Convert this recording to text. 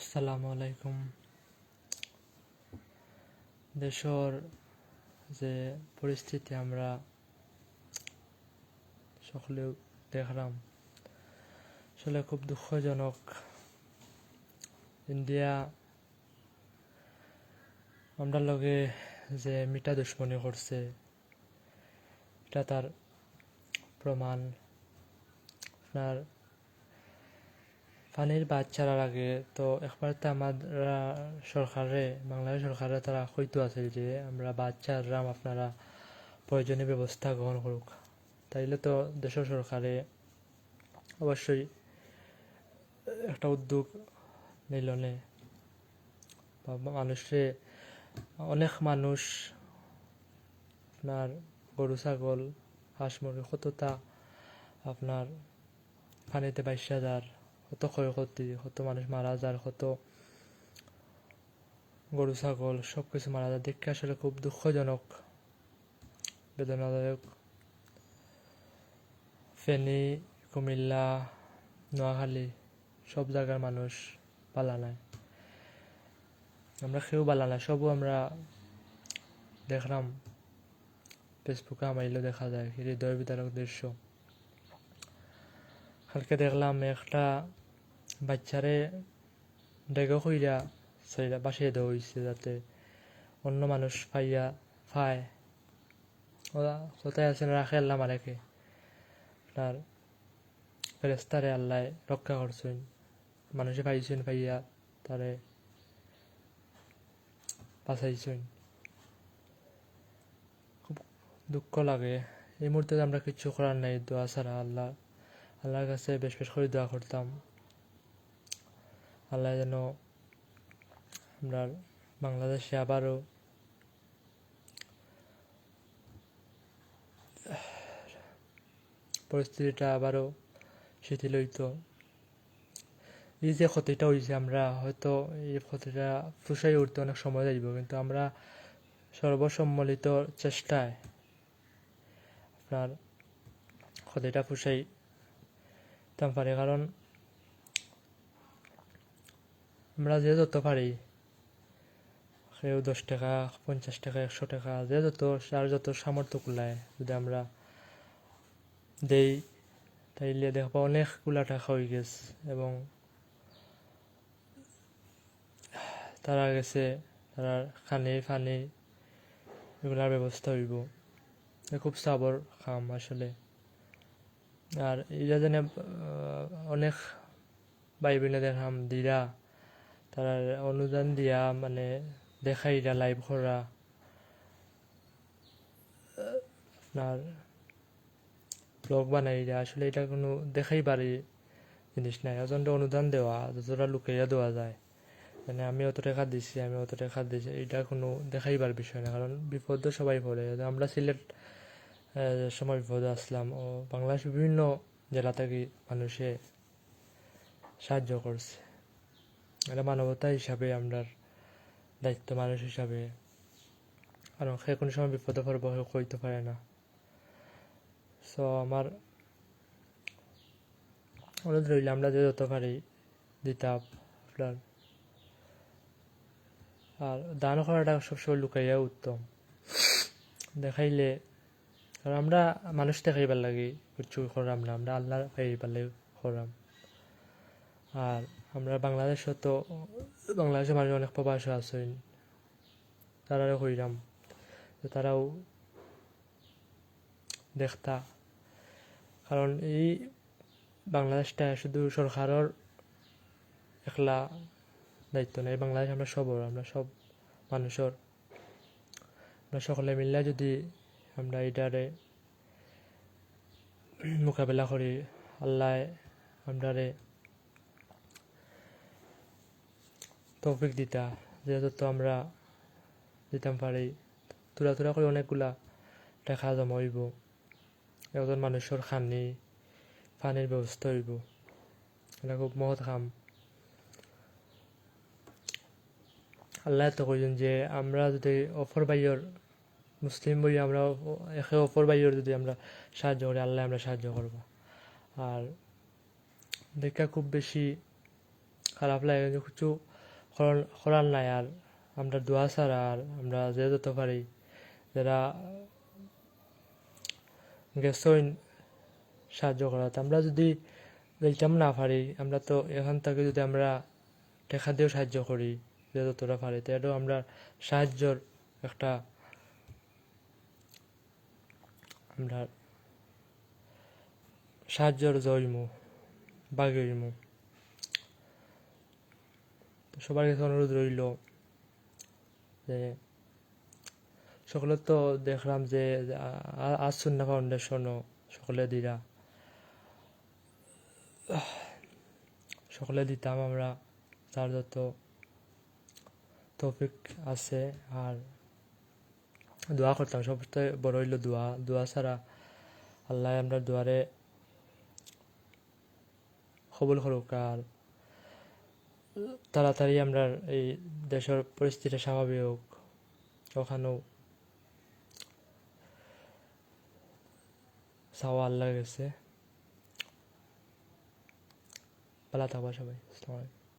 আসসালামু আলাইকুম। দেশর যে পরিস্থিতি আমরা সকলে দেখলাম, আসলে খুব দুঃখজনক। ইন্ডিয়া আমরা লগে যে মিটা দুশ্মনী করছে, এটা তার প্রমাণ। আপনার পানির বাদ ছাড়ার আগে তো একবার তো আমরা সরকারে, বাংলাদেশ সরকারে তারা হইতো আছে যে, আমরা বাদ ছাড়লাম আপনারা প্রয়োজনীয় ব্যবস্থা গ্রহণ করুক। তাইলে তো দেশের সরকারে অবশ্যই একটা উদ্যোগ নিলনে বা মানুষে, অনেক মানুষ আপনার গরু, ছাগল, হাঁস, মুরগি কতটা আপনার পানিতে বাইশা যার। কত ক্ষয়ক্ষতি কত মানুষ মারা যার কত গরু, ছাগল সব কিছু মারা যায়। দেখে আসলে খুব দুঃখজনক, বেদনাদায়ক। ফেনী, কুমিল্লা, নোয়াখালী, সব জায়গার মানুষ পালা নাই। আমরা খেয়েও পালা নাই, সবও আমরা দেখলাম। ফেসবুকে আমাইলেও দেখা যায়, হৃদয় বিদারক দৃশ্য। কালকে দেখলাম একটা বাচ্চারে ডেগো কইরা সেইটা বাসিয়ে দেওয়া হয়েছে যাতে অন্য মানুষ পাইয়া পায় ওরা কোথায় আছেন রাখে আল্লাহ মারেকে আপনার ফেরেস্তারে আল্লাহ রক্ষা করছেন। মানুষে পাইছেন পাইয়া তারে বাঁচাইছেন। খুব দুঃখ লাগে। এই মুহূর্তে আমরা কিচ্ছু করার নাই, দোয়া ছাড়া আল্লাহ, আল্লাহর কাছে বেশ বেশ করে দোয়া করতাম। আল্লাহ যেন আমরা বাংলাদেশে আবারও পরিস্থিতিটা আবারও শিথিল হইতো। এই যে ক্ষতিটা হয়েছে আমরা হয়তো এই ক্ষতিটা ফুসাই উঠতে অনেক সময় লাগবে, কিন্তু আমরা সর্বসম্মিলিত চেষ্টায় আপনার ক্ষতিটা ফুসাই দিতাম পারি। কারণ আমরা যে যত পারি কেউ দশ টাকা, পঞ্চাশ টাকা, একশো টাকা, যে যত, যার যত সামর্থ্য কুলায়, যদি আমরা দেই, তাইলে দেখবা অনেকগুলা টাকা হয়ে গেছে এবং তারা গেছে, তারা খানি ফানি এগুলার ব্যবস্থা হইব। খুব সাবর খাম আসলে। আর এটা যেন অনেক ভাই বোনে দেখাম দিরা তারা অনুদান দিয়া মানে দেখাইরা লাইভ করা। আপনার ব্লগ বানাইরা আসলে এটা কোনো দেখাই পারি জিনিস নাই। এজন্য অনুদান দেওয়া, যতটা লুকাইয়া দেওয়া যায়। মানে আমি অত টাকা দিছি, আমি অত টাকা দিছি, এটা কোনো দেখাইবার বিষয় না। কারণ বিপদ তো সবাই পড়ে। আমরা সিলেট সময় বিপদে আসলাম ও বাংলাদেশ বিভিন্ন জেলা থেকে মানুষে সাহায্য করছে। এটা মানবতা হিসাবে আমরা দায়িত্ব, মানুষ হিসাবে। কারণ সে কোনো সময় বিপদে পড়ব কইতে পারে না। সো আমার অনুরোধ রইল, আমরা যে যত পারি দিতাম আপনার। আর দান করাটা সবসময় লুকাইয়া উত্তম। দেখাইলে, কারণ আমরা মানুষ দেখাইবার লাগে, কিছু করাম না, আমরা আল্লাহ খাইবার লাগে করাম। আর আমরা বাংলাদেশও তো বাংলাদেশের মানুষ অনেক প্রবাস আছেন। তারাও কইরাম তারাও দেখতা। কারণ এই বাংলাদেশটা শুধু সরকারের একলা দায়িত্ব নেই বাংলাদেশ আমরা সবর, আমরা সব মানুষের। আমরা সকলে মিললে যদি আমরা এটারে মোকাবেলা করি, আল্লাহ আমরারে তৌফিক দিতা, যেহেতু আমরা দিতাম পারি তুলা তুলা করে অনেকগুলা টাকা জমা হইব একজন মানুষের খানি পানির ব্যবস্থা হইব, এটা খুব মহৎ কাম। আল্লাহ তো কইছেন যে আমরা যদি অফর বাইয়র মুসলিম বই আমরা একে অপর বাইয়র যদি আমরা সাহায্য করি, আল্লাহ আমরা সাহায্য করব। আর দেখা খুব বেশি খারাপ লাগে কিছু করার- নাই আর। আমরা দোয়া ছাড়া আর আমরা যে যত পারি যারা গেছইন সাহায্য করা আমরা যদি যাইতাম না পারি, আমরা তো এখান থেকে যদি আমরা টেকা দিয়েও সাহায্য করি যে যতটা পারি তাহলেও আমরা সাহায্যর একটা আমরা সাহায্যর জয়মু, বাগিমু। তো সবার কাছে অনুরোধ রইল যে সকলে তো দেখলাম যে আসুন্না ফাউন্ডেশনও সকলে দিরা। সকলে দিতাম আমরা, তার যত তৌফিক আছে আর দোয়া করতাম। সবচেয়ে বড় হইল দোয়া। দোয়া ছাড়া আল্লাহ আমরা দুয়ারে কবুল করুক আর তাড়াতাড়ি আমরা এই দেশের পরিস্থিতি স্বাভাবিক হোক, ওখানেও সাওয়া আল্লাহ গেছে ভালো থাকবা সবাই, আসসালামু আলাইকুম।